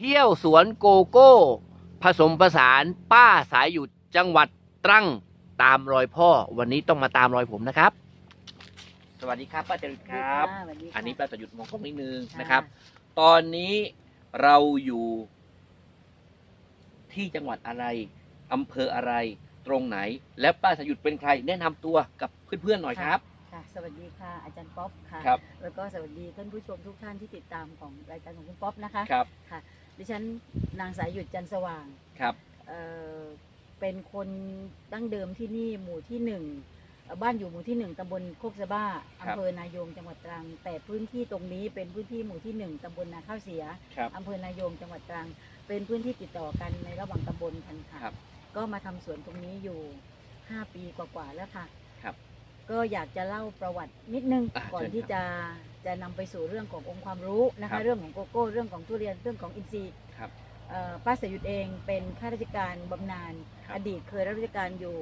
เที่ยวสวนโกโก้ ผสมผสานป้าสายหยุดจังหวัดตรังตามรอยพ่อ วันนี้ต้องมาตามรอยผมนะครับ สวัสดีครับป้าจริตครับ สวัสดีค่ะอันนี้ป้าสายหยุดมองกล้องนิดนึงค่ะนะครับ ตอนนี้เราอยู่ ที่จังหวัดอะไรอำเภออะไร ตรงไหน และป้าสายหยุดเป็นใคร แนะนำตัวกับเพื่อนๆหน่อยครับ ค่ะ สวัสดีค่ะ อาจารย์ป๊อปค่ะ ครับ แล้วก็สวัสดีท่านผู้ชมทุกท่านที่ติดตามของรายการของคุณป๊อปนะคะ ครับ ค่ะ ดิฉันนางสายหยุดจันทร์สว่างครับเอ่อเป็นคนดั้งเดิมที่นี่หมู่ที่หนึ่งเอ่อบ้านอยู่หมู่ที่หนึ่งตำบลโคกสะบ้าครับอำเภอนายงจังหวัดตรัง แต่พื้นที่ตรงนี้เป็นพื้นที่หมู่ที่หนึ่งตำบลนาข้าวเสียครับอำเภอนายงจังหวัดตรัง เป็นพื้นที่ติดต่อกันในระหว่างตำบลกันค่ะครับก็มาทำสวนตรงนี้อยู่5ปีกว่าๆแล้วค่ะครับก็อยากจะเล่าประวัตินิดนึงอะก่อนเชิญที่ครับจะ จะนำไปสู่เรื่องขององค์ความรู้นะครัคะ บเรื่องของโกโก้ เรื่องของทุเรียนเรื่องของอินทรีย์ครับเอ่อป้าสายุทธเองเป็นข้าราชการบำนาญครับ อดีตเคยรับราชการอยู่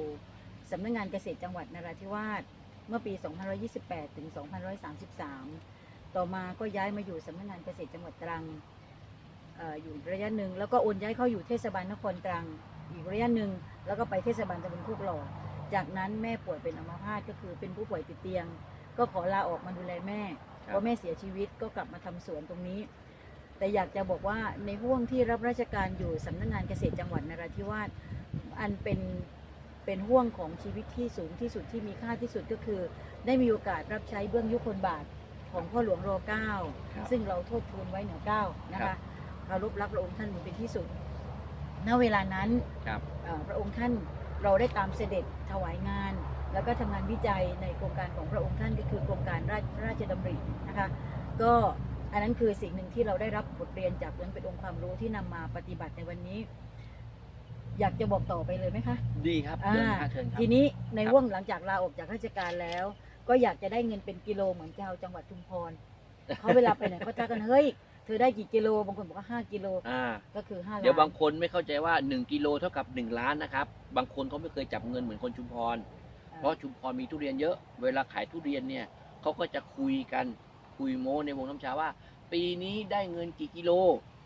สำนักงานเกษตรจังหวัดนราธิวาสเมื่อปี 2528 ถึง 2533 ต่อมาก็ย้ายมาอยู่สำนักงานเกษตรจังหวัดตรังเอ่ออยู่ระยะหนึ่งแล้วก็โอนย้ายเข้าอยู่เทศบาลนครตรัง อีกระยะหนึ่งแล้วก็ไปเทศบาลตำบลโคกหล่อจากนั้นแม่ป่วยเป็นอัมพาตก็คือเป็นผู้ป่วยติดเตียง ก็ขอลาออกมาดูแลแม่ ครับเพราะแม่เสียชีวิตก็กลับมาทำสวนตรงนี้ แต่อยากจะบอกว่าในห่วงที่รับราชการอยู่สำนักงานเกษตรจังหวัดนราธิวาสอันเป็นเป็นห่วงของชีวิตที่สูงที่สุดที่มีค่าที่สุดก็คือ ได้มีโอกาสรับใช้เบื้องยุคนบาทของพ่อหลวงรอเก้า ครับซึ่งเราโทษทูลไว้เหนือเก้านะครัคะบ เคารพรักพระองค์ท่านเป็นที่สุด ณ เวลานั้นครับ เอ่อพระองค์ท่านเราได้ตามเสด็จถวายงาน แล้วก็ทำงานวิจัยในโครงการของพระองค์ท่านก็คือโครงการราชราชดำรินะคะก็อันนั้นคือสิ่งหนึ่งที่เราได้รับบทเรียนจากนั้นเป็นองค์ความรู้ที่นำมาปฏิบัติในวันนี้ อยากจะบอกต่อไปเลยไหมคะดีครับอ่าเชิญครับเชิญครับทีนี้ในครับห่วงหลังจากลาออกจากราชการแล้ว ก็อยากจะได้เงินเป็นกิโลเหมือนชาวจังหวัดชุมพรเขาเวลาไปไหนเขาทักกันเฮ้ยเธอได้กี่กิโลบางคนบอกว่าห้ากิโลอ่าก็คือห้าล้านเดี๋ยวบางคนไม่เข้าใจว่า1กิโลเท่ากับ1ล้านนะครับ บางคนเขาไม่เคยจับเงินเหมือนคนชุมพร เพราะชุมพรมีทุเรียนเยอะ เวลาขายทุเรียนเนี่ยเขาก็จะคุยกันคุยโม้ในวงน้ำชาว่า ปีนี้ได้เงินกี่กิโล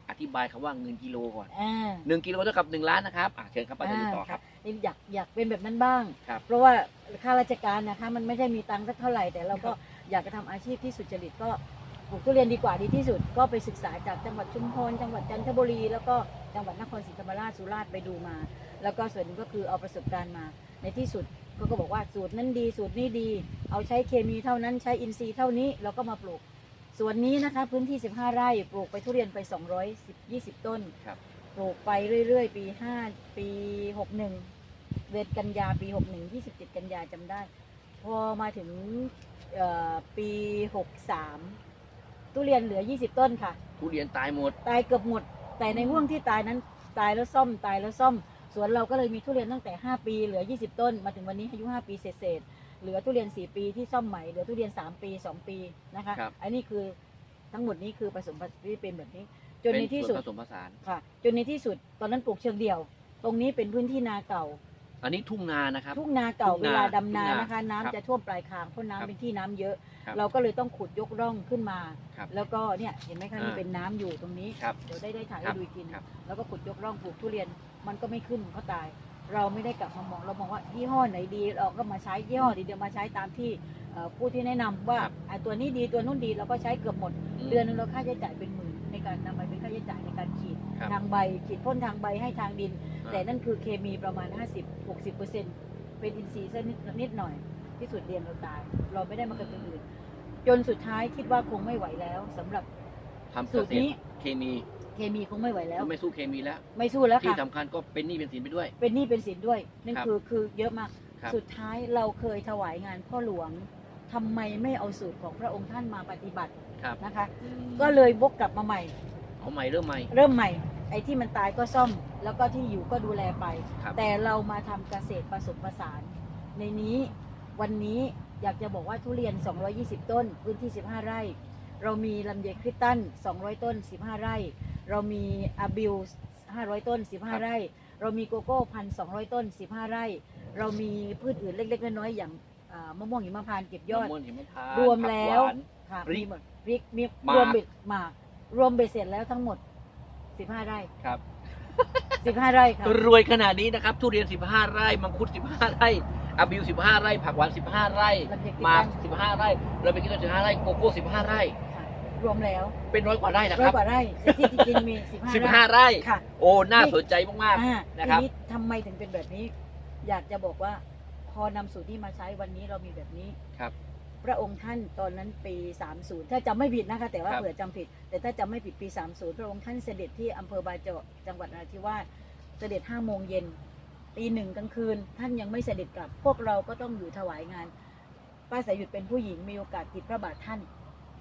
อธิบายคำว่าเงินกิโลก่อนอ่าหนึ่งกิโลเท่ากับหนึ่งล้านนะครับอะเชิญครับป้าจะดูต่อครับนี่อยากอยากเป็นแบบนั้นบ้าง ครับ เพราะว่าข้าราชการนะคะ มันไม่ได้มีตังค์สักเท่าไหร่แต่เราก็อยากจะทำอาชีพที่สุจริตก็ปลูกทุเรียนดีกว่าดีที่สุด ก็ไปศึกษาจากจังหวัดชุมพรจังหวัดจันทบุรี แล้วก็จังหวัดนครศรีธรรมราชสุราษฎร์ไปดูมา แล้วก็ส่วนหนึ่งก็คือเอาประสบการณ์มาในที่สุด เขาก็บอกว่าสูตรนั้นดีสูตรนี้ดี เอาใช้เคมีเท่านั้นใช้อินทรีย์เท่านี้เราก็มาปลูกส่วนนี้นะคะพื้นที่ 15 ไร่ปลูกไปทุเรียนไป220 ต้นครับ ปลูกไปเรื่อย ๆ ปี 5 ปี 61เดือนกันยาปี 61 27 กันยาจำได้ พอมาถึงเอ่อปี 63 ทุเรียนเหลือ 20 ต้นค่ะ ทุเรียนตายหมด ตายเกือบหมด แต่ในห่วงที่ตายนั้นตายแล้วซ่อมตายแล้วซ่อม สวนเราก็เลยมีทุเรียนตั้งแต่ 5 ปีเหลือ 20 ต้น มาถึงวันนี้อายุ 5 ปีเศษๆเหลือทุเรียน 4 ปีที่ซ่อมใหม่เหลือทุเรียน 3 ปี 2 ปีนะคะครับ อันนี้คือทั้งหมดนี้คือผสมผสานที่เป็นแบบนี้ จนเป็นในที่สุดส่วนผสมผสาน ค่ะ จนในที่สุดตอนนั้นปลูกเชิงเดี่ยว ตรงนี้เป็นพื้นที่นาเก่า อันนี้ทุ่งนานะครับ ทุ่งนาเก่าทุ่งเวนาลาดำนาทุ่งนานะคะ น้ำครับจะท่วมปลายคางเพราะครับน้ำเป็นที่น้ำเยอะ ครับเราก็เลยต้องขุดยกร่องขึ้นมา ครับแล้วก็เนี่ยเห็นไหมคะอ่านี่เป็นน้ำอยู่ตรงนี้ ครับเดี๋ยวได้ได้ถ่ายครัให้บดูอีกทีหนึงครับ แล้วก็ขุดยกร่องปลูกทุเรียน มันก็ไม่ขึ้นเขาตาย เราไม่ได้กลับมามองเรามองว่ายี่ห้อไหนดี เราก็มาใช้ยี่ห้อดีเดี๋ยวมาใช้ตามที่เอ่อผู้ที่แนะนำว่าครับอะตัวนี้ดีตัวนู้นดีเราก็ใช้เกือบหมดอืมเดือนหนึงเราค่าใช้จ่ายเป็นหมื่นในการนำไปเป็นค่าใช้จ่ายในการฉีดครับทางใบฉีดพ่นทางใบให้ทางดินอ่าแต่นั่นคือเคมีประมาณ 50-60%เป็นอินทรีย์สักนิดนิดหน่อย ที่สุดเรียนเราตาย เราไม่ได้มากับคนอื่นจนสุดท้ายคิดว่าคงไม่ไหวแล้วสำหรับทำเกสูตรษตนี้รเคมี เคมีคงไม่ไหวแล้วก็ไม่สู้เคมีแล้ว ไม่สู้แล้วที่ค่ะ สำคัญก็เป็นหนี้เป็นสินไปด้วย เป็นหนี้เป็นสินด้วย นั่นครับคือคือเยอะมาก ครับ สุดท้ายเราเคยถวายงานพ่อหลวงทำไมไม่เอาสูตรของพระองค์ท่านมาปฏิบัติครับนะคะอืมก็เลยวกกลับมาใหม่ เอาใหม่เริ่มใหม่ เริ่มใหม่ ไอ้ที่มันตายก็ซ่อม แล้วก็ที่อยู่ก็ดูแลไป ครับ แต่เรามาทำเกษตรผสมผสาน ในนี้วันนี้อยากจะบอกว่าทุเรียน 220 ต้น พื้นที่ 15 ไร่ เรามีลำไยคริสตัน 200 ต้น 15 ไร่ เรามีอาบิล500 ต้น15 ไร่ เรามีโกโก้พันสองต้น 15 ไร่ เรามีพืชอื่นเล็ก ๆ น้อยๆอย่างอ่ามะม่วงหิมพานต์เก็บยอด มะม่วงหิมพานต์รวมแล้ว ผักหาน ค่ะพริกมีหมดพริกมีหมาก รวมเบ็ดหมาก รวมเบ็ดเสร็จแล้วทั้งหมดสิบห้าไร่ ครับสิบห้าไร่ค่ะ รวยขนาดนี้นะครับ ทุเรียน 15 ไร่ มังคุด 15 ไร่อาบิว 15 ไร่ ผักหวาน 15 ไร่ลำไยหมาก 15 ไร่เราไปกินกัน15 ไร่ โกโก้ 15 ไร่ค่ะ รวมแล้วเป็นร้อยกว่าไร่นะร้คอยรับ กว่าไร่แต่ที่จริงๆมีสิบห้า15ไร่ ค่ะ โอ้ น่าสนใจมาก อ่านะทีครับนี้ทำไมถึงเป็นแบบนี้ อยากจะบอกว่าพอนำสูตรนี้มาใช้วันนี้เรามีแบบนี้ครับ พระองค์ท่านตอนนั้นปี 30 ถ้าจำไม่ผิดนะคะ แต่ว่าครับ เผื่อจำผิด แต่ถ้าจำไม่ผิดปี 30 พระองค์ท่านเสด็จที่อำเภอบาเจาะจังหวัดนราธิวาสเสด็จ5โมงเย็นตีหนึ่งกลางคืน ท่านยังไม่เสด็จกลับ พวกเราก็ต้องอยู่ถวายงานป้าสายหยุดเป็นผู้หญิงมีโอกาสติดพระบาทท่าน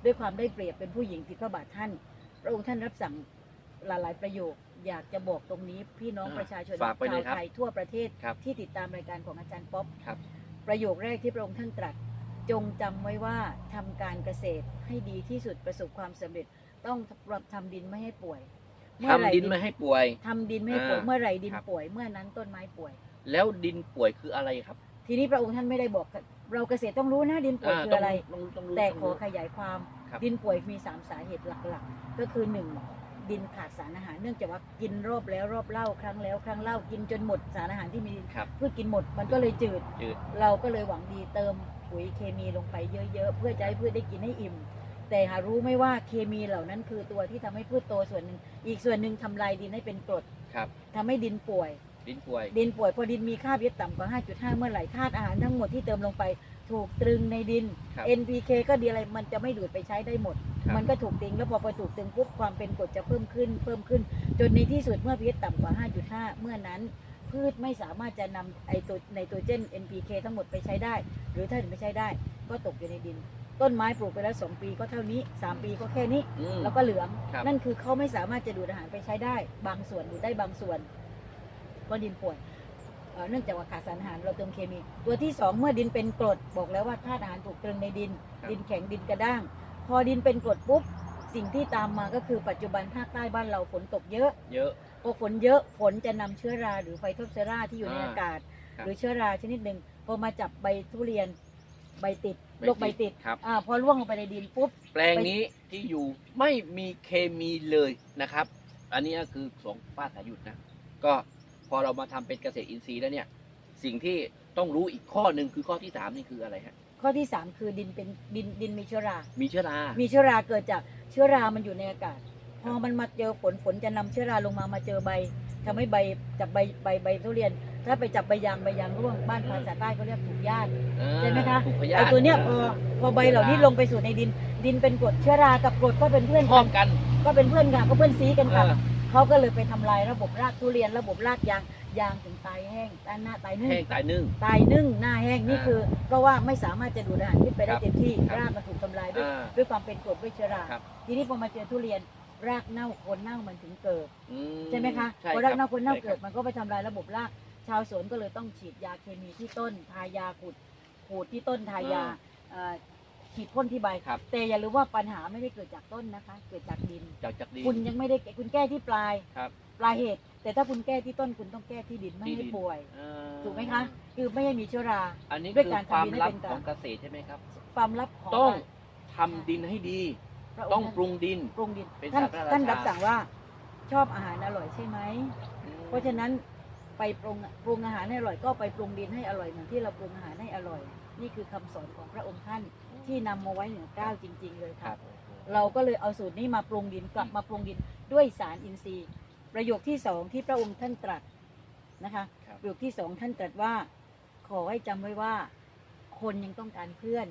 ด้วยความได้เปรียบเป็นผู้หญิงติดพระบาทท่านพระองค์ท่านรับสั่งหลาย ๆ ประโยค อยากจะบอกตรงนี้พี่น้องอ่าประชาชนฝากไปเลชาวยครับไทยทั่วประเทศครับที่ติดตามรายการของอาจารย์ป๊อปครับประโยคแรกที่พระองค์ท่านตรัส จงจำไว้ว่าทำการเกษตรให้ดีที่สุดประสบความสำเร็จ ต้องทำดินไม่ให้ป่วยทำดินไม่ให้ป่วยทำดินไม่ให้ป่วยอ่าเมื่อไหรดินครับป่วยเมื่อนั้นต้นไม้ป่วย แล้วดินป่วยคืออะไรครับ ทีนี้พระองค์ท่านไม่ได้บอก เราเกษตรต้องรู้นะดินป่วยคือต้งอะไรต้องต้องรู้แต่ต้องขอรู้ขยายความครับดินป่วยมีสามสาเหตุหลักๆ ก็คือหนึ่งดินขาดสารอาหารเนื่องจากว่ากินรอบแล้วรอบเล่าครั้งแล้วครั้งเล่ากินจนหมดสารอาหารที่มีครับพืชกินหมดมันก็เลยจืดจืด เราก็เลยหวังดีเติมปุ๋ยเคมีลงไปเยอะ ๆ เพื่อจะให้พืชได้กินให้อิ่ม แต่หารู้ไหม่ว่าเคมีเหล่านั้นคือตัวที่ทำให้พืชโตส่วนหนึ่งอีกส่วนหนึ่งทำลายดินให้เป็นกรดครับทำให้ดินป่วย ดินป่วย ดินป่วยพอดินมีค่า pH ต่ำกว่า 5.5 เมื่อไหร่ธาตุอาหารทั้งหมดที่เติมลงไปถูกตรึงในดิน ครับ NPK ก็ดีอะไรมันจะไม่ดูดไปใช้ได้หมด ครับ มันก็ถูกตึงแล้วพอพอถูกตึงปุ๊บความเป็นกรดจะเพิ่มขึ้น เพิ่มขึ้น จนในที่สุดเมื่อ pH ต่ำกว่า 5.5 เมื่อนั้น พืชไม่สามารถจะนำไอตัวไนโตรเจน NPK ทั้งหมดไปใช้ได้ หรือถ้าไม่ใช้ได้ ก็ตกอยู่ในดิน ต้นไม้ปลูกไปแล้ว2ปีก็เท่านี้3ปีก็แค่นี้ อืม แล้วก็เหลือง ครับ นั่นคือเขาไม่สามารถจะดูดอาหารไปใช้ได้ บางส่วนดูดได้บางส่วน ก็ดินป่วยเอ่อเนื่องจากว่าขาดสารอาหารเราเติมเคมี ตัวที่สองเมื่อดินเป็นกรดบอกแล้วว่าธาตุอาหารถูกตรึงในดิน ดินแข็งดินกระด้าง พอดินเป็นกรดปุ๊บสิ่งที่ตามมาก็คือปัจจุบันภาคใต้บ้านเราฝนตกเยอะ เยอะพอฝนเยอะฝนจะนำเชื้อราหรือไฟโทปเซราที่อยู่ในอ่าอากาศครับหรือเชื้อราชนิดหนึ่งพอมาจับใบทุเรียนใบติดใบติดโรคใบติดครับอ่าพอร่วงลงไปในดินปุ๊บแปลงนี้ที่อยู่ไม่มีเคมีเลยนะครับ อันนี้ก็คือของป้าสายุทธนะก็ พอเรามาทำเป็นเกษตรอินทรีย์แล้วเนี่ย สิ่งที่ต้องรู้อีกข้อหนึ่งคือข้อที่สามนี่คืออะไรฮะข้อที่3คือดินเป็นดินดินมีเชื้อรา มีเชื้อรา มีเชื้อราเกิดจากเชื้อรามันอยู่ในอากาศ พอมันมาเจอฝนฝนจะนำเชื้อราลงมามาเจอใบทำให้ใบจับใบใบใบทุเรียน ถ้าไปจับใบยางใบยางร่วงบ้านภาษาใต้เขาเรียกถูกญาติอ่าใช่ไหมคะถูกพยาไอธิตัวเนี้ยพอพอใบเหล่านี้ลงไปสู่ในดิน ดินเป็นกรดเชื้อรากับกรดก็เป็นเพื่อนพร้กัอนมกันก็เป็นเพื่อนกันก็เพื่อนซีกันค่ะ เออเขาก็เลยไปทำลายระบบรากทุเรียนระบบรากยางยางถึงตายแห้งตายหน้าตายนึ่งแห้งตายนึ่งตายนึ่งหน้าแห้งนี่อ่าคือ เพราะว่าไม่สามารถจะดูดอาหารพิษไปได้ครับเต็มที่ครับรากมันถูกทำลายด้วยอ่าด้วยความเป็นกรดด้วยเชื้อราครับทีนี้พอมาเจอทุเรียนรากเน่าโคนเน่ามันถึงเกิดอืใช่ไหมคะใช่พอครากบเน่าโคนเน่าใช่เกิดครับมันก็ไปทำลายระบบรากชาวสวนก็เลยต้องฉีดยาเคมีที่ต้นทายาขุดขูดที่ต้นทายาเอ่อ ฉีดพ่นที่ใบ ครับ แต่อย่าลืมว่าปัญหาไม่ได้เกิดจากต้นนะคะ เกิดจากดิน จากจากดิน คุณยังไม่ได้แก้คุณแก้ที่ปลาย ครับปลายเหตุ แต่ถ้าคุณแก้ที่ต้นคุณต้องแก้ที่ดินไม่ที่ให้ดินป่วยอ่าถูกไหมคะ คือไม่ให้มีเชื้อรา อันนี้ด้วยคือการความทำดินให้ลับเป็นกลาง ของเกษตรใช่ไหมครับ ความลับของต้องการทำดินให้ดีพระต้องค์ท่านปรุงดิน ปรุงดินเป็นท่านศาสตราจารย์ ท่านรับสั่งว่าชอบอาหารอร่อยใช่ไหม เพราะฉะนั้นไปปรุงปรุงอาหารให้อร่อยก็ไปปรุงดินให้อร่อยเหมือนที่เราปรุงอาหารให้อร่อย นี่คือคำสอนของพระองค์ท่าน ที่นำมาไว้เหนือเกล้าจริง ๆ เลยครัค่ะบเราก็เลยเอาสูตรนี้มาปรุงดินกลับมาปรุงดินด้วยสารอินทรีย์ ประโยคที่สองที่พระองค์ท่านตรัสนะคะครับประโยคที่สองท่านตรัสว่า ขอให้จำไว้ว่า คนยังต้องการเพื่อน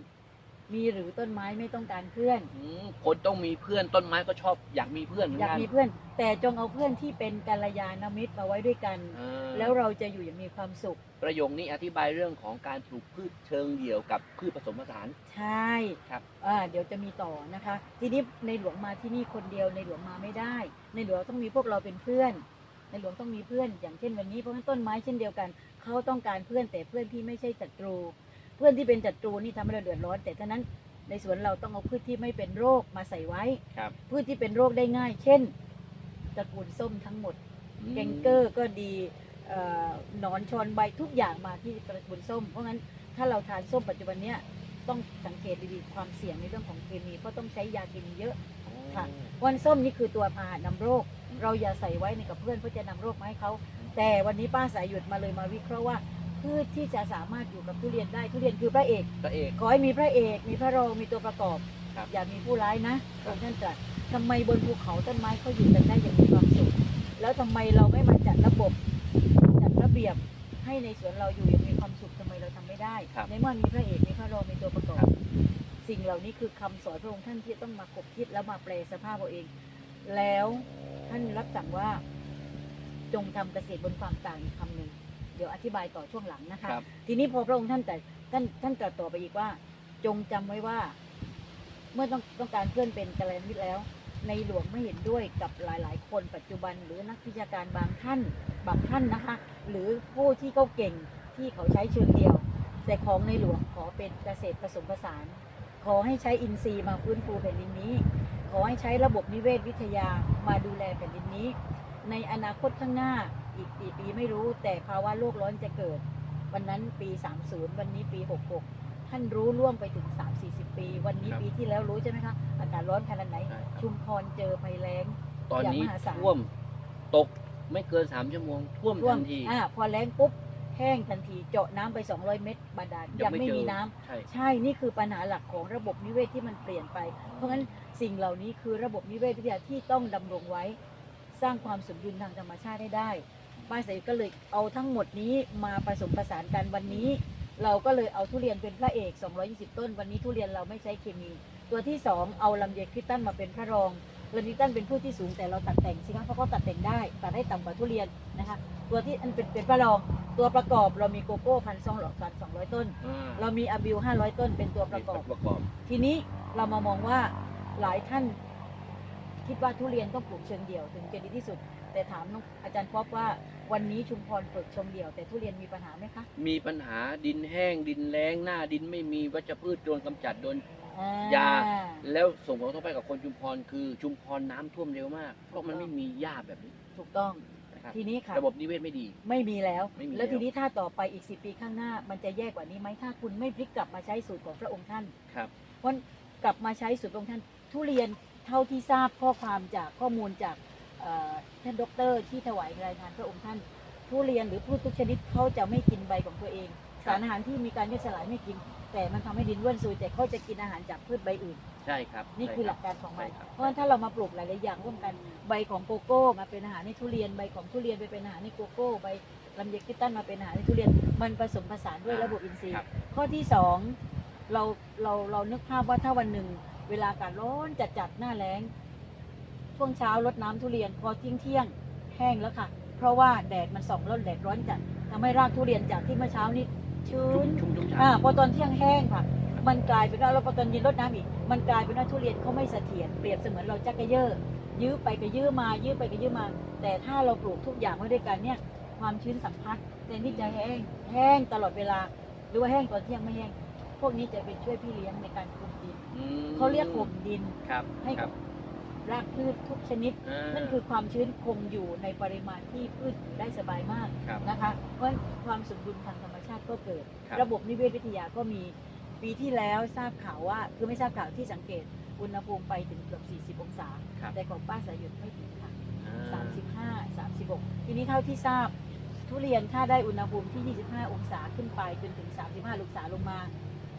มีหรือต้นไม้ไม่ต้องการเพื่อน อืมคนต้องมีเพื่อนต้นไม้ก็ชอบอยากมีเพื่อนเหมือนอยากกันมีเพื่อน แต่จงเอาเพื่อนที่เป็นกัลยาณมิตรมาไว้ด้วยกัน อ่าแล้วเราจะอยู่อย่างมีความสุข ประโยคนี้อธิบายเรื่องของการปลูกพืชเชิงเดี่ยวกับพืชผสมผสาน ใช่ครับ อ่าเดี๋ยวจะมีต่อนะคะ ทีนี้ในหลวงมาที่นี่คนเดียวในหลวงมาไม่ได้ ในหลวงต้องมีพวกเราเป็นเพื่อน ในหลวงต้องมีเพื่อน อย่างเช่นวันนี้เพราะฉะนั้นต้นไม้เช่นเดียวกัน เขาต้องการเพื่อนแต่เพื่อนที่ไม่ใช่ศัตรู เพื่อนที่เป็นศัตรูนี่ทำให้เราเดือดร้อน แต่ฉะนั้นในสวนเราต้องเอาพืชที่ไม่เป็นโรคมาใส่ไว้ ครับพืชที่เป็นโรคได้ง่าย เช่น ตระกูลส้มทั้งหมดเกงเกอร์ก็ดีเอ่อหนอนชอนใบทุกอย่างมาที่ตระกูลส้ม เพราะงั้นถ้าเราทานส้มปัจจุบันเนี้ยต้องสังเกตดีๆความเสี่ยงในเรื่องของเคมีเพราะต้องใช้ยาเคมีเยอะอ๋อค่ะ วันส้มนี่คือตัวพาหะนำโรค เราอย่าใส่ไว้ในกับเพื่อนเพื่อจะนำโรคมาให้เขา แต่วันนี้ป้าสายหยุดมาเลยมาวิเคราะห์ว่า พืชที่จะสามารถอยู่กับทุเรียนได้ทุเรียนคือพระเอกพระเอก ขอให้มีพระเอก มีพระรองมีตัวประกอบ ครับ อย่ามีผู้ร้ายนะครัอบงค์ท่านตรัสทำไมบนภูเขาต้นไม้เขาอยู่กันได้อย่างมีความสุขแล้วทำไมเราไม่มาจัดระบบจัดระเบียบให้ในสวนเราอยู่อย่างมีความสุขทำไมเราทำไม่ได้ ครับในเมื่อมีพระเอกมีพระรองมีตัวประกอครับบสิ่งเหล่านี้คือคำสอนพระองค์ท่านที่ต้องมาคบคิดแล้วมาแปลสภาพเอาเอง แล้วท่านรับสั่งว่า จงทำเกษตรบนความต่างอีกคำหนึ่ง เดี๋ยวอธิบายต่อช่วงหลังนะคะ ครับ ทีนี้พอพระองค์ท่านแต่ท่านท่านตรัสต่อไปอีกว่า จงจำไว้ว่า เมื่อต้องต้องการเพื่อนเป็นกัลยาณมิตรแล้ว ในหลวงไม่เห็นด้วยกับหลาย ๆ คนปัจจุบันหรือนักวิชาการบางท่านบางท่านนะคะ หรือผู้ที่เขาเก่งที่เขาใช้เชิงเดียว แต่ของในหลวงขอเป็นเกษตรผสมผสาน ขอให้ใช้อินทรีย์มาฟื้นฟูแผ่นดินนี้ ขอให้ใช้ระบบนิเวศวิทยามาดูแลแผ่นดินนี้ ในอนาคตข้างหน้า อีกกี่ปีไม่รู้ แต่ภาวะโลกร้อนจะเกิด วันนั้นปี 30 วันนี้ปี 66 ท่านรู้ล่วงไปถึง 3-40 ปี วันนี้ครับ ปีที่แล้วรู้ใช่ไหมคะอากาศร้อนขนาดไหน ใช่ครับชุมพรเจอภัยแล้ง ตอนนี้อย่างมหาศาล ท่วมตกไม่เกินสามชั่วโมง ท่วมท่วทัมนทีอ่าพอแล้งปุ๊บแห้งทันทีเจาะน้ำไป 200 เมตรบาดาลยังไม่เจอมีน้ำ ใช่ ใช่ นี่คือปัญหาหลักของระบบนิเวศที่มันเปลี่ยนไป เพราะงั้นสิ่งเหล่านี้คือระบบนิเวศวิทยาที่ต้องดำรงไว้ สร้างความสมดุลทางธรรมชาติให้ได้ ป้าเสก็เลยเอาทั้งหมดนี้มาผสมผสานกันวันนี้ เราก็เลยเอาทุเรียนเป็นพระเอก 220 ต้น วันนี้ทุเรียนเราไม่ใช้เคมี ตัวที่ 2 เอาลำไยคริสตันมาเป็นพระรองลำไยคริสตันเป็นผู้ที่สูงแต่เราตัดแต่งสิคะเพราะเขาตัดแต่งได้ตัดให้ต่ำกว่าทุเรียนนะคะตัวที่อันเป็นเป็นพระรองตัวประกอบเรามีโกโก้พันสองหลอกพันสองร้อยต้นอ่าเรามีอาบิวห้าร้อยต้นเป็นตัวประกอบประกอบ ทีนี้เรามามองว่าหลายท่านคิดว่าทุเรียนต้องปลูกเชิงเดี่ยวถึงจะดีที่สุด แต่ถามน้องอาจารย์ป๊อปว่าวันนี้ชุมพรปลูกเชิงเดี่ยว แต่ทุเรียนมีปัญหาไหมคะมีปัญหาดินแห้งดินแล้งหน้าดินไม่มีวัชพืชโดนกำจัดโดนอ่ยา แล้วส่งผลกระทบไปกับคนชุมพรคือชุมพรน้ำท่วมเร็วมาก เพราะมันไม่มีหญ้าแบบนี้ถูกต้องนะครับทีนี้ค่ะ ระบบนิเวศไม่ดี ไม่มีแล้ว ไม่มีแล้ว แล้วทีนี้ถ้าต่อไปอีกสิปีข้างหน้า มันจะแย่กว่านี้ไหมถ้าคุณไม่พลิกกลับมาใช้สูตรของพระองค์ท่าน ครับ เพราะกลับมาใช้สูตรพระองค์ท่าน ทุเรียนเท่าที่ทราบข้อความจากข้อมูลจากเอ่อ ท่านด็อกเตอร์ที่ถวายรายงานพระองค์ท่านทุเรียนหรือพืชทุกชนิดเขาจะไม่กินใบของตัวเองครับสารอาหารที่มีการย่อยสลายไม่กิน แต่มันทำให้ดินร่วนซุยแต่เขาจะกินอาหารจากพืชใบอื่น ใช่ครับ นี่คือหใช่ลักการของมันใช่ครับเพราะฉะนั้นถ้าเรามาปลูกหลายๆอย่างร่วมกันใบของโกโก้ มาเป็นอาหารในทุเรียนใบของทุเรียนไปเป็นอาหารในโกโก้ใบลำไยคริสตันมาเป็นอาหารในทุเรียนมันผสมผสานด้วยระบบอินทรีย์ครับข้อที่สองเราเราเรานึกภาพว่าถ้าวันหนึ่งเวลาอากาศร้อนจัดจัดๆหน้าแล้ง ช่วงเช้ารดน้ำทุเรียนพอเที่ยงเที่ยงๆแห้งแล้วค่ะ เพราะว่าแดดมันส่องแล้วแดดร้อนจัดทำให้รากทุเรียนจากที่เมื่อเช้านี้ชื้ชุ่มนชุ่มชุ่มฉ่ำอ่าพอตอนเที่ยงแห้งค่ะ มันกลายเป็นว่าเราพอตอนเย็นรดน้ำอีก มันกลายเป็นว่าทุเรียนเขาไม่เสถียรเปรียบเสมือนเราจักกระเยอะยื้อไปก็ยื้อมา ยื้อไปก็ยื้อมา แต่ถ้าเราปลูกทุกอย่างไว้ด้วยกันเนี่ยความชื้นสัมผัสแทนที่จะแห้ง แห้งตลอดเวลา หรือว่าแห้งตอนเที่ยงไม่แห้ง พวกนี้จะเป็นช่วยพี่เลี้ยงในการคุมดินอืมเขาเรียกคุมดินครับให้คกั รากพืชทุกชนิด อ่านั่นคือความชื้นคงอยู่ในปริมาณที่พืชอยู่ได้สบายมากครับนะคะเพราะความสมดุลทางธรรมชาติก็เกิด ครับ ระบบนิเวศวิทยาก็มีปีที่แล้วทราบข่าวว่าคือไม่ทราบข่าวที่สังเกตอุณหภูมิไปถึงเกือบ40 องศา ครับแต่ของป้าสายหยุดไม่ถึงค่ะ อ่า 35 36 ทีนี้เท่าที่ทราบทุเรียนถ้าได้อุณหภูมิที่ 25 องศาขึ้นไปจนถึง 35 องศาลงมา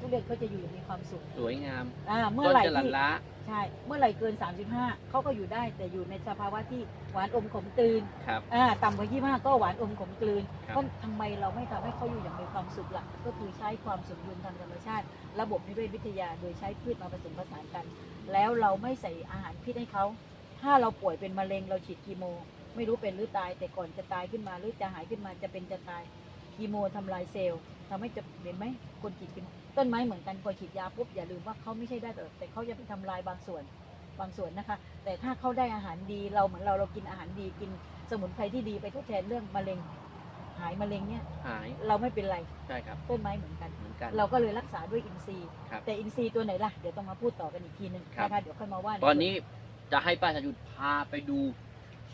ทุเรียนก็จะอยู่อย่างมีความสุขสวยงามอ่าเมื่อต้นไหร่จะหลั่นที่ล้า ใช่ เมื่อไหร่เกิน 35เขาก็อยู่ได้แต่อยู่ในสภาวะที่หวานอมขมกลืนครับ อ่าต่ำกว่า 25 ก็หวานอมขมกลืนครับเพราะทำไมเราไม่ทำให้เขาอยู่อย่างมีความสุขล่ะก็คือใช้ความสมดุลทางธรรมชาติ ระบบนิเวศวิทยาโดยใช้พืชมาผสมผสานกัน แล้วเราไม่ใส่อาหารพิษให้เขา ถ้าเราป่วยเป็นมะเร็งเราฉีดคีโม ไม่รู้เป็นหรือตาย แต่ก่อนจะตายขึ้นมาหรือจะหายขึ้นมาจะเป็นจะตายคีโมทำลายเซลล์ทำให้จะเห็นไหมคนฉีดคีโม ต้นไม้เหมือนกันพอฉีดยาปุ๊บอย่าลืมว่าเขาไม่ใช่ได้ตลอดแต่เขาจะไปทำลายบางส่วนบางส่วนนะคะ แต่ถ้าเขาได้อาหารดีเราเหมือนเราเรากินอาหารดีกินสมุนไพรที่ดีไปทดแทนเรื่องมะเร็ง หายมะเร็งเนี่ยหายเราไม่เป็นไรใช่ครับต้นไม้เหมือนกันเหมือนกัน เราก็เลยรักษาด้วยอินทรีย์ครับแต่อินทรีย์ตัวไหนล่ะเดี๋ยวต้องมาพูดต่อกันอีกทีนึงครับนะคะเดี๋ยวค่อยมาว่าใตอนนี้จะให้ป้าชายุทธพาไปดู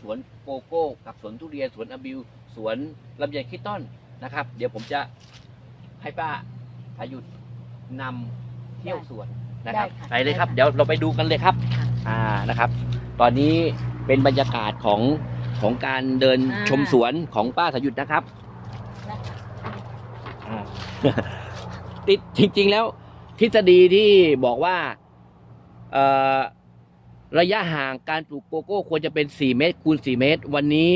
สวนโกโก้กับสวนทุเรียนสวนอบิวสวนลำไยคิตตันนะครับ เดี๋ยวผมจะให้ป้าชายุทธ นำเที่ยวสวนนะครับได้ค่ะไปเลยครับ ได้ค่ะ เดี๋ยวเราไปดูกันเลยครับค่ะอ่านะครับ ตอนนี้เป็นบรรยากาศของของการเดินอ่า ชมสวนของป้าสายุทธนะครับ นะคะอ่าติดจริง ๆ แล้ว ทฤษฎีที่บอกว่าเอ่อระยะห่างการปลูกโกโก้ควรจะเป็น 4 เมตรคูณ 4 เมตร วันนี้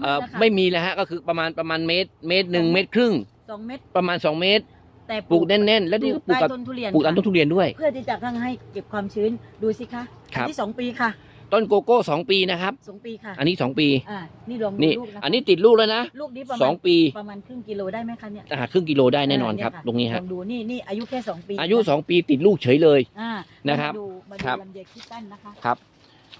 เอ่อนะคะไม่มีแล้วฮะก็คือประมาณประมาณเมตร เมตรหนึ่งเมตรครึ่ง สองเม็ดประมาณ 2 เมตร แต่ปลูกแน่นๆ แล้วนี่ปลูกใต้กับต้นทุเรียนปลูกตามค่ะต้นทุเรียนด้วย เพื่อที่จะทั้งให้เก็บความชื้นดูสิคะครับ อันที่สองปีค่ะต้นโกโก้2ปีนะครับ สองปีค่ะอันนี้2ปี อ่านี่ลองดูนี่ ลูกนะคะอันนี้ติดลูกแล้วนะลูกนี้ประสมาอณงปีประมาณครึ่งกิโลได้ไหมคะเนี่ยอ่าครึ่งกิโลได้แน่นอนครับ เยค่ะตรงนี้ลฮะองดูนี่นี่อายุแค่สองปีอายุนะ2ปีติดลูกเฉยเลย อ่านะครับมาดูมาครัดูบลำไยคิดตันนะคะ ครับ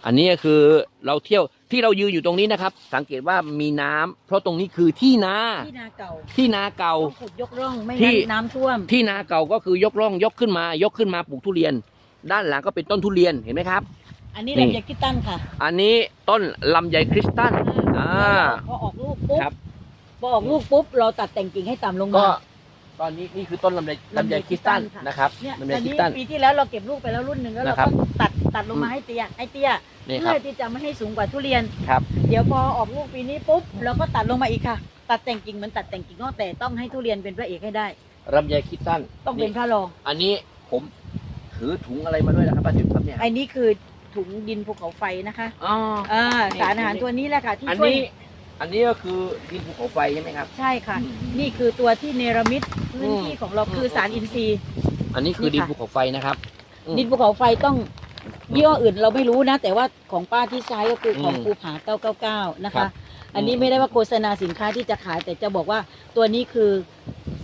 อันนี้ก็คือเราเที่ยว ที่เรายืนอยู่ตรงนี้นะครับ สังเกตว่ามีน้ำเพราะตรงนี้คือที่นาที่นาเก่าที่นาเก่า ต้องขุดยกร่องไม่ที่ งั้นน้ำท่วม ที่นาเก่าก็คือยกร่องยกขึ้นมายกขึ้นมาปลูกทุเรียน ด้านหลังก็เป็นต้นทุเรียนเห็นไหมครับ อันนี้นี่ ลำไยคิดตันค่ะอันนี้ต้นลำไยคริสตัล อ่า พอออกลูกปุ๊บครับ พอออกลูกปุ๊บเราตัดแต่งกิ่งให้ต่ำลงก็มา ตอนนี้นี่คือต้นลำไยลำไยคริสตัลค่ะนะครับเนี่ยลำไยอันครินี้สตัลปีที่แล้วเราเก็บลูกไปแล้วรุ่นหนึ่งแล้วเรานะครับ ก็ตัดตัดลงมาอืมให้เตี้ยให้เตี้ยนี่คเพื่รับอที่จะไม่ให้สูงกว่าทุเรียน ครับ เดี๋ยวพอออกลูกปีนี้ปุ๊บเราก็ตัดลงมาอีกค่ะ ตัดแต่งกิ่งเหมือนตัดแต่งกิ่งงอกแต่ต้องให้ทุเรียนเป็นพระเอกให้ได้ ลำไยคริสตัลต้องเป็นพระรอง อันนี้ผมถือถุงอะไรมาด้วยนะครับป้าจุ๊บครับเนี่ยไอ้นี่คือถุงดินภูเขาไฟนะคะอ๋อ อ่านี่สารอาหารตัวนี้แหละค่ะที่อันช่วยนี้ อันนี้ก็คือดินภูเขาไฟใช่ไหมครับ ใช่ค่ะอืมนี่คือตัวที่เนรมิตพื้นที่อืมของเราคือสารอินทรีย์ อันนี้คือนี่ดินค่ะภูเขาไฟนะครับอืมดินภูเขาไฟต้องยี่ห้ออื่นเราไม่รู้นะ แต่ว่าของป้าที่ใช้ก็คือของอืมภูผา 999 นะครัคะบอันนี้ไม่ได้ว่าโฆษณาสินค้าที่จะขายแต่จะบอกว่าตัวนี้คือ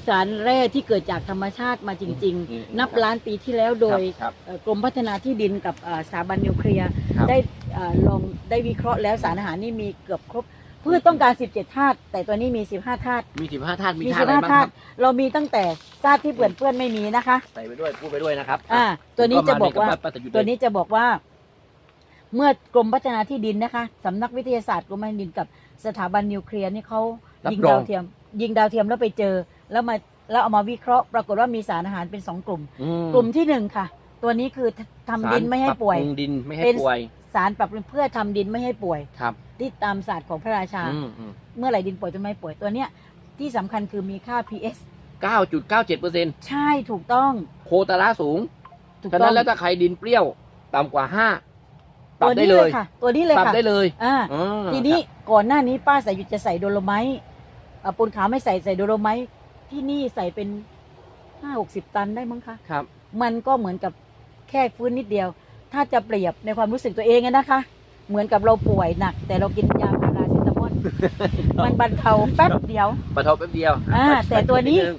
สารแร่ที่เกิดจากธรรมชาติมาจริงอืมๆนับล้านปีที่แล้วโดยครับเอ่อกรมพัฒนาที่ดินกับเอ่อสถาบันนิวเคลียร์ครับได้เอ่อลองได้วิเคราะห์แล้วสารอาหารนี่มีเกือบครบ พืชต้องการ 17ธาตุแต่ตัวนี้มี 15ธาตุมีสิบห้าธาตุมีมีธาตุอะไรบ้าง15คธารัตุบเรามีตั้งแต่ธาตุที่เปื้อนเปื้อนไม่มีนะคะ ใส่ไปด้วยพูดไปด้วยนะครับอ่าตัวนี้จะบอกว่ามในป้าจุ๊บตัวนี้จะบอกว่า เมื่อกรมพัฒนาที่ดินนะคะสำนักวิทยาศาสตร์กรมพัฒนาที่ดินกับสถาบันนิวเคลียร์นี่เขายิงดาวเทียม ยิงดาวเทียมแล้วไปเจอ แล้วมาแล้วเอามาวิเคราะห์ ปรากฏว่ามีสารอาหารเป็นสองกลุ่มอืกลุ่มที่หนึ่งค่ะ ตัวนี้คือทำดินไม่ให้ป่วย สารปรับปรุงดินไม่ให้เป็น ป่วยสารปรับปรุงเพื่อทำดินไม่ให้ป่วย ครับที่ตามศาสตร์ของพระราชา อืมอืมเมื่อไหร่ดินป่วยต้นไม้ป่วยตัวเนี้ยที่สำคัญคือมีค่า pH เก้าจุดเก้าเจ็ดเปอร์เซ็นต์ใช่ถูกต้องโคตาระสูง ถูกฉะต้นั้องนแล้วถ้าใครดินเปรี้ยวต่ำกว่าห้าปรับตัวได้นี้เลเลยยค่ะ ตัวนี้เลยปรับค่ะได้เลยอ่าอ่าทีนี้ก่อนหน้านี้ป้าสายหยุดจะใส่โดโลไมต์เอ่อปูนขาวไม่ใส่ใส่โดโลไมต์ที่นี่ใส่เป็นห้าหกสิบตันได้มั้งคะ ครับ มันก็เหมือนกับ แค่ฟื้นนิดเดียว ถ้าจะเปรียบในความรู้สึกตัวเองอะนะคะ เหมือนกับเราป่วยหนัก แต่เรากินยาพาราเซตามอลมันบรรเทาแป๊บเดียวปะทอแป๊บเดียวอ่าแต่ตัวนี้ดง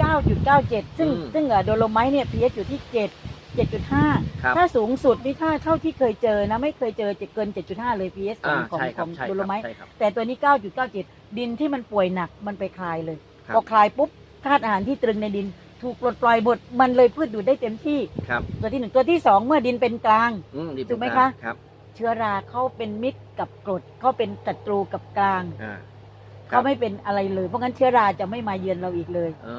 9.97 ซึ่งอืมซึ่งเอ่อโดโลไมต์เนี่ย pH อยู่ที่ 7 7.5ครับถ้าสูงสุดนี่ถ้าเท่าที่เคยเจอนะไม่เคยเจอจะเกิน 7.5 เลย pH ขออ่างของใช่คขรัอบงใช่โดคโลรับไมต์ใช่ครับแต่ตัวนี้ 9.97 ดินที่มันป่วยหนักมันไปคลายเลยครับพอคลายปุ๊บธาตุอาหารที่ตรึงในดิน ถูกปลดปล่อยหมดมันเลยพืชดูดได้เต็มที่ครับตัวที่หนึ่งตัวที่สองเมื่อดินเป็นกลาง อืมดีถูกไหมเป็นคะ ครับเชื้อราเขาเป็นมิตรกับกรดเขาเป็นศัตรูกับกลางอ่าเขาไม่เป็นอะไรเลย เพราะงั้นเชื้อราจะไม่มาเยือนเราอีกเลย อ๋อ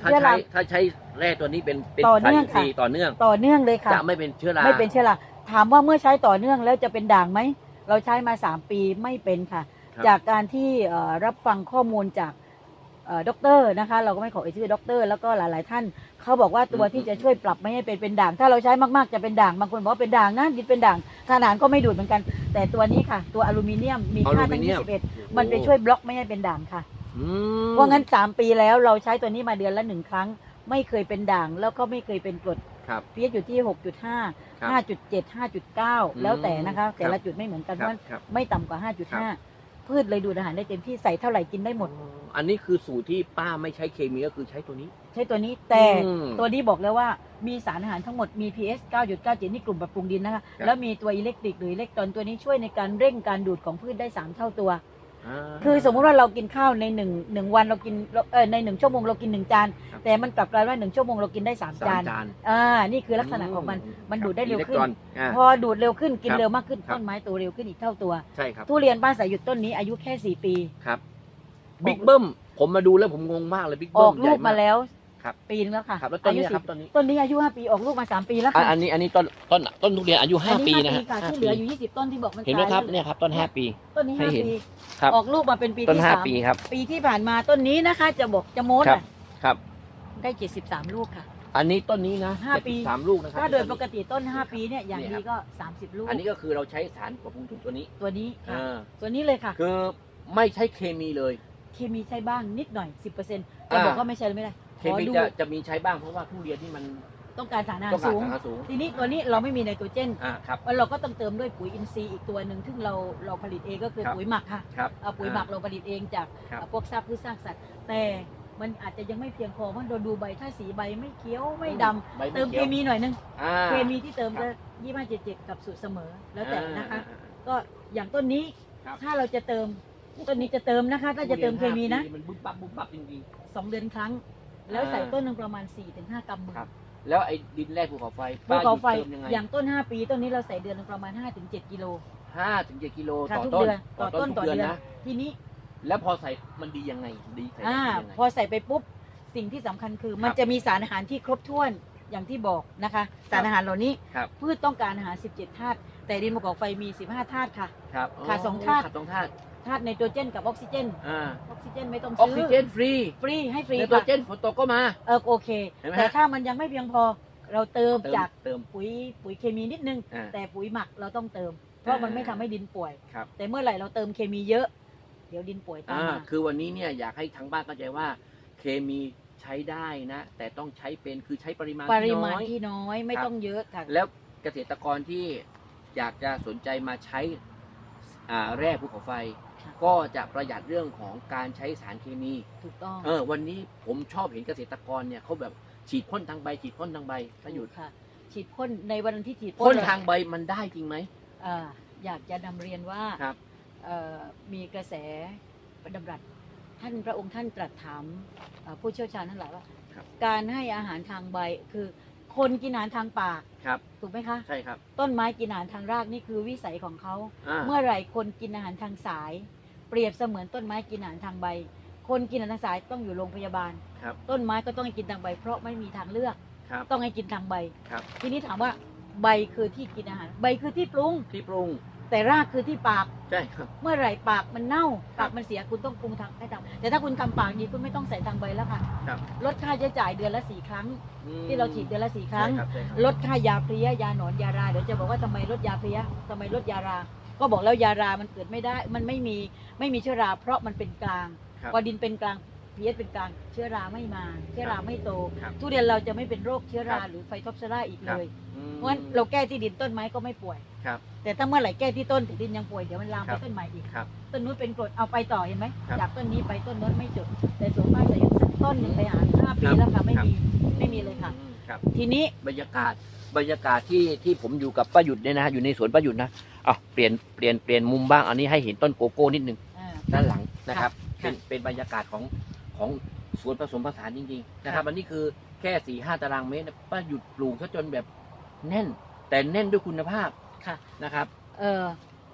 ถ้าเชื้อใช้ราถ้าใช้แร่ตัวนี้เป็นเป็นต่อเนื่องสารอินทรีย์ค่ะ ต่อเนื่อง ต่อเนื่องเลยค่ะ จะไม่เป็นเชื้อราไม่เป็นเชื้อราถามว่าเมื่อใช้ต่อเนื่องแล้วจะเป็นด่างไหม เราใช้มา 3 ปีไม่เป็นค่ะ ครับ จากการที่เอ่อรับฟังข้อมูลจากเอ่อ ด็อกเตอร์นะคะเราก็ไม่ขอเอ่ยชื่อด็อกเตอร์แล้วก็หลาย ๆ ท่านเขาบอกว่าตัวที่จะช่วยปรับไม่ให้เป็นเป็นด่าง ถ้าเราใช้มาก ๆ จะเป็นด่างบางคนบอกว่าเป็นด่างนะดินเป็นด่างทานอาหารก็ไม่ดูดเหมือนกัน แต่ตัวนี้ค่ะ ตัวอลูมิเนียมมีค่าตั้ง21 มันไปช่วยบล็อกไม่ให้เป็นด่างค่ะอืมเพราะงั้น 3 ปีแล้วเราใช้ตัวนี้มาเดือนละหนึ่งครั้ง ไม่เคยเป็นด่างแล้วก็ไม่เคยเป็นกรดครับพีเออยู่ที่ 6.5ครับ5.7 5.9 แล้วแต่นะคะ แต่ละจุดไม่เหมือนกันคเพรับราะครับไม่ต่ำกว่าครับ5.5 พืชเลยดูดอาหารได้เต็มที่ใส่เท่าไหร่กินได้หมดอ๋ออันนี้คือสูตรที่ป้าไม่ใช้เคมีก็คือใช้ตัวนี้ ใช้ตัวนี้แต่อืมตัวนี้บอกแล้วว่ามีสารอาหารทั้งหมดมี pH 9.97 นี่กลุ่มปรับปรุงดินนะคะครับแล้วมีตัวอิเล็กทริกหรืออิเล็กตรอนตัวนี้ช่วยในการเร่งการดูดของพืชได้ 3 เท่าตัวา คือสมมุติว่าเรากินข้าวในหนึ่งหนึ่งวันเรากินเออในหนึ่งชั่วโมงเรากินหนึ่งจาน ครับแต่มันกลับกลายว่าหนึ่งชั่วโมงเรากินได้สามสามจานจานอ่านี่คือลักษณะของมันมันดูดได้เร็วขึ้นอิล็กตอนอ่า พอดูดเร็วขึ้นกินครับเร็วมากขึ้นครับ ต้นไม้โตเร็วขึ้นอีกเท่าตัว ใช่ครับทุเรียนบ้านสายหยุดต้นนี้อายุแค่4ปี ครับบิ๊กเบิ้มผมมาดูแล้วผมงงมากเลยบิ๊กอเบิ้อมกใหลูญ่กมาแล้ว ครับปีนึงแล้วค่ะครับแล้วต้นนี้อายุนะครับสิต้นนี้ ต้นนี้อายุห้าปีออกลูกมาสามปีแล้วอะค่ะอันนี้อันนี้ต้นต้นต้นทุเรียนอายุห้าอันปีนี้นะฮะค่ะห้าที่เหลืปีออยู่ยี่สิบต้นที่บอกมันเห็นไหมตายครับแล้วเนี่ยครับต้นห้าปี ต้นนี้ให้ห้าเห็นปีครับออกลูกมาเป็นปีต้นที่ห้าสามปีครับ ปีที่ผ่านมาต้นนี้นะคะ จะบอกจะโม้ครัน่ะบครับ ได้เจ็ดสิบสามลูกค่ะ อันนี้ต้นนี้นะห้าปีสามลูกนะครับถ้าโดยปกติต้นห้าปีเนี่ยอย่างเนี่ยดีครับก็สามสิบลูก อันนี้ก็คือเราใช้สารปรับปรุงดินตัวนี้ ตัวนี้ค่ะอ่าตัวนี้เลยค่ะ คือไม่ใช้เคมีเลย เคมีใช้บ้างนิดหน่อยสิบเปอร์เซ็นต์จะอ่าบอกว่าไม่ใช่เลยไม่ได้ เคขอมีดูจะจะมีใช้บ้างเพราะว่าทุเรียนที่มันต้องการสารอาหาต้องรการสูง สารอาหารสูงทีนี้ตัวนี้เราไม่มีไนโตรเจนอ่าครับ เราก็ต้องเติมด้วยปุ๋ยอินทรีย์อีกตัวหนึ่งซึ่งเราเราผลิตเองก็คือครับ ปุ๋ยหมักค่ะครับ เอาปุ๋ยหมักเราผลิตเองจากครับ พวกซากพืชซากสัตว์ แต่มันอาจจะยังไม่เพียงพอเพราะเราดูใบถ้าสีใบไม่เขียวไม่ดำใบเติมขีเคยวมีหน่อยนึง อ่าเคมีที่เติมครัจะบยี่ห้าเจ็ดเจ็ดกับสูตรเสมอแล้วแต่นะคะ อ่า ก็อย่างต้นนี้ครับ ถ้าเราจะเติมต้นนี้จะเติมนะคะ ถ้าจะเติมเคมีนะทุรียห้าปีมันบุบบับบุบบับจริงสองเดือนครั้ง แล้วใส่อ่าต้นหนึ่งประมาณ4ี่ถึงห้ากรัมมือครับๆแล้วไอ้ดินแร่ภูเขาไฟภูเขาไฟป้หยุดติมยังไงอย่างต้น 5 ปีต้นนี้เราใส่เดือนหนึ่งประมาณ5ถึง7กิโลห้าถึงเจ็ดกิโลค่ะต่อทุกต้นเดือนต่อต้นทุกต่อเดือนเดือนนะ ทีนี้แล้วพอใส่มันดียังไงดีใส่อ่าได้ยังไง พอใส่ไปปุ๊บสิ่งที่สำคัญคือ มันครับจะมีสารอาหารที่ครบถ้วนอย่างที่บอกนะคะ สารอาหารเหล่านี้ครับ พืชต้องการอาหาร 17ธาตุแต่ดินมะกอกไฟมี 15ธาตุค่ะ ครับขาดสองธาตุ ขาดสองธาตุ ธาตุไนโตรเจนกับออกซิเจน อ่าออกซิเจนไม่ต้องออกซื้ซิเจนฟรีฟรีให้ฟรีไนโตรค่ะเจนฝนตกก็มา เออโอเค เห็นไหมแต่ฮะถ้ามันยังไม่เพียงพอเราเติมเติมจากเติม ปุ๋ยปุ๋ยเคมีนิดนึง อ่าแต่ปุ๋ยหมักเราต้องเติม เพราะมันอ่า ไม่ทำให้ดินป่วย ครับ แต่เมื่อไหร่เราเติมเคมีเยอะ เดี๋ยวดินป่วยตามอ่ามา คือวันนี้เนี่ยอยากให้ทั้งบ้านเข้าใจว่า เคมีใช้ได้นะ แต่ต้องใช้เป็นคือใช้ปริมาณปที่ริน้มาณอย ที่น้อยไม่ครับ ต้องเยอะค่ะ แล้วเกษตรกรที่อยากจะสนใจมาใช้อ่าแร่ภูเขาไฟค่ะ ก็จะประหยัดเรื่องของการใช้สารเคมี ถูกต้อง เออวันนี้ผมชอบเห็นเกษตรกรเนี่ยเขาแบบฉีดพ่นทางใบฉีดพ่นทางใบถ้าหยุดค่ะ ฉีดพ่นในวันที่ฉีดพ่นเรทางใบมันได้จริงไหมเอ่ออยากจะนำเรียนว่าครับเอ่อมีกระแสดำรัสท่านพระองค์ท่านตรัสถามเอ่อผู้เชี่ยวชาญทั้งหลายว่าครับการให้อาหารทางใบคือคนกินอาหารทางปากครับถูกไหมคะใช่ครับ ต้นไม้กินอาหารทางรากนี่คือวิสัยของเขาอ่าเมื่อไหร่คนกินอาหารทางสาย เปรียบเสมือนต้นไม้กินอาหารทางใบ คนกินอาหารทางสายต้องอยู่โรงพยาบาล ครับ ต้นไม้ก็ต้องให้กินทางใบ เพราะไม่มีทางเลือก ครับ ต้องให้กินทางใบ ครับ ทีนี้ถามว่าใบคือที่กินอาหาร ใบคือที่ปรุง ที่ปรุง แต่รากคือที่ปาก ใช่ครับ เมื่อไหร่ปากมันเน่าครับปากมันเสียคุณต้องปรุงทางให้ทำแต่ถ้าคุณทำปากดีคุณไม่ต้องใส่ทางใบแล้วค่ะ ครับ ลดค่าใช้จ่ายเดือนละสี่ครั้ง อืมที่เราฉีดเดือนละสี่ครั้ง ใช่ครับใช่ครับลดค่ายาเพลี้ยยาหนอนยาราเดี๋ยวจะบอกว่าทำไมลดยาเพลี้ยทำไมลดยารา ก็บอกแล้วยารามันเกิดไม่ได้ มันไม่มีไม่มีเชื้อรา เพราะมันเป็นกลางครับพอดินเป็นกลางพีเอสเป็นกลางเชื้อราไม่มา เชื้อราไม่โต ครับทุเรียนเราจะไม่เป็นโรคเชื้อราครับหรือไฟท็อปเซราอีกครัเลบยอืมเพราะฉะนั้นเราแก้ที่ดินต้นไม้ก็ไม่ป่วย ครับแต่ถ้าเมื่อไหร่แก้ที่ต้นแต่ดินยังป่วยเดี๋ยวมันลามครัไปบต้นใหม่อีก ครับ ต้นนู้นเป็นกรดเอาไปต่อเห็นไหมครับจากต้นนี้ไปต้นนู้นไม่จบแต่ส่วนมากจะอย่างสักต้นหนึ่งไปหาห้าปีแล้วค่ะไม่มีไม่มีเลยค่ะ อืม ครับ ทีนี้บรรยากาศบรรยากาศที่ที่ผมอยู่กับป้าหยุดเนี่ยนะฮะอยู่ในสวนป้าหยุดนะอะเปลี่ยนเปลี่ยนเปลี่ยนมุมบ้างอันนี้ให้เห็นต้นโกโก้นิดนึงอ่า ด้านหลังนะครับ ค่ะเป็นเป็นบรรยากาศของของสวนผสมผสานจริงๆนะครับค่ะอันนี้คือแค่สี่ห้าตารางเมตรนะป้าหยุดปลูกซะจนแบบแน่น แต่แน่นด้วยคุณภาพค่ะ นะครับ เออ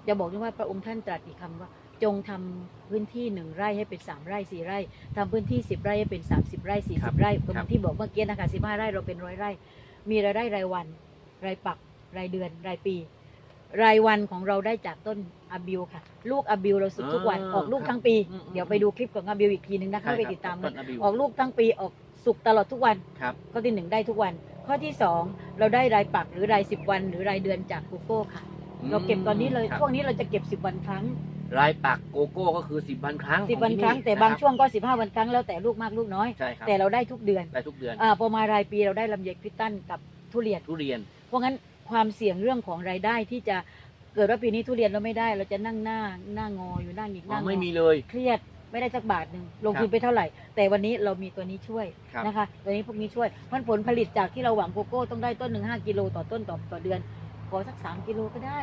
จะบอกด้วยว่าพระองค์ท่านตรัสอีกคำว่า จงทำพื้นที่หนึ่งไร่ให้เป็นสามไร่สี่ไร่ทำพื้นที่สิบไร่ให้เป็นสามสิบไร่สี่ครัสิบบไร่ครับเหมือนที่บอกเมื่อกี้นะคะสิบห้าไร่เราเป็นร้อยไร่ มีรายได้รายวัน รายปัก รายเดือน รายปี รายวันของเราได้จากต้นอาบิวค่ะ ลูกอาบิวเราสุกทุกวันอ่าออกลูกครับทั้งปีอืมอืมเดี๋ยวไปดูคลิปของอาบิวอีกทีหนึ่งนะคะไปติดตามต้นะนอาบิวออกลูกทั้งปีออกสุกตลอดทุกวันครับข้อที่หนึ่งได้ทุกวัน ข้อที่สองเราได้รายปักหรือรายสิบวัน หรือรายเดือนจากโกโก้ค่ะ เราเก็บตอนนี้เลยครับพวกนี้เราจะเก็บสิบวันครั้ง รายปักโกโก้ก็คือสิบวันครั้งสิบขอวันที่ครั้ง แต่นะบางครัช่วงก็สิบห้าวันครั้งแล้วแต่ลูกมากลูกน้อย ใช่ครับแต่เราได้ทุกเดือนได้ทุกเดือนอ่าพอมารายปีเราได้ลำไยคริสตันกับทุเรียนทุเรียน เพราะงั้นความเสี่ยงเรื่องของรายได้ที่จะเกิดว่าปีนี้ทุเรียนเราไม่ได้เราจะนั่งหน้าหน้างออยู่หน้าหงิกหอ๋อน้างอไม่มีเลยเครียดไม่ได้สักบาทหนึ่งลงครับทุนไปเท่าไหร่ แต่วันนี้เรามีตัวนี้ช่วยครับนะคะ ตัวนี้พวกนี้ช่วยเพราะผลผลิตจากที่เราหวังโกโก้ต้องได้ต้นหนึ่งห้ากิโลต่อต้นต่อต่อเดือน ขอสักสามกิโลก็ได้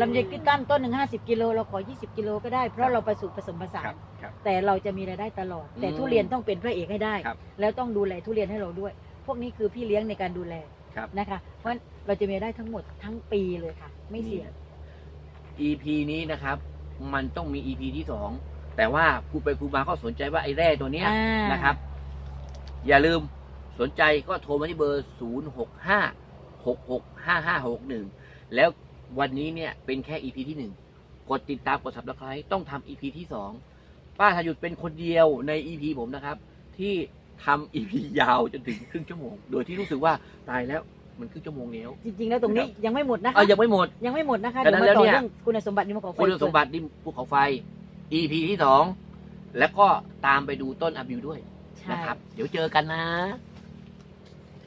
ลำไยคริสตันต้นหนึ่งห้าสิบกิโลเราขอยี่สิบกิโลก็ได้ เพราะเราประสูติผสมผสาครันบครับ แต่เราจะมีรายได้ตลอด แต่อืมทุเรียนต้องเป็นพระเอกให้ได้ ครับแล้วต้องดูแลทุเรียนให้เราด้วย พวกนี้คือพี่เลี้ยงในการดูแลครับ นะคะ เพราะฉะนั้นเราจะมีรายได้ทั้งหมดทั้งปีเลยค่ะ ไม่เสี่ยง EP นี้นะครับ มันต้องมี EP ที่สองแต่ว่าครูไปครูมาก็สนใจว่าไอ้แร่ตัวเนี้ยอ่านนะครับ อย่าลืมสนใจก็โทรมาที่เบอร์ 0 6 5 6 6 5 5 6 1แล้ววันนี้เนี่ยเป็นแค่ EP ที่1กดติดตามกด subscribe ต้องทำ EP ที่2ป้าทายุดเป็นคนเดียวใน EP ผมนะครับ ที่ทำ EP ยาวจนถึงครึ่งชั่วโมง โดยที่รู้สึกว่าตายแล้วมันครึ่งชั่วโมงแล้วจริง ๆ แล้วตรงนี้ยังไม่หมดนะคะเออยังไม่หมด ยังไม่หมดนะคะฉะเดี๋ยนั้วนมาต่อแล้วเนี่ย เรื่องคุณสมบัติในของไฟคุณสมบัติดินภูเขาไฟ EP ที่2แล้วก็ตามไปดูต้นอาบิวด้วยใช่นะครับ เดี๋ยวเจอกันนะค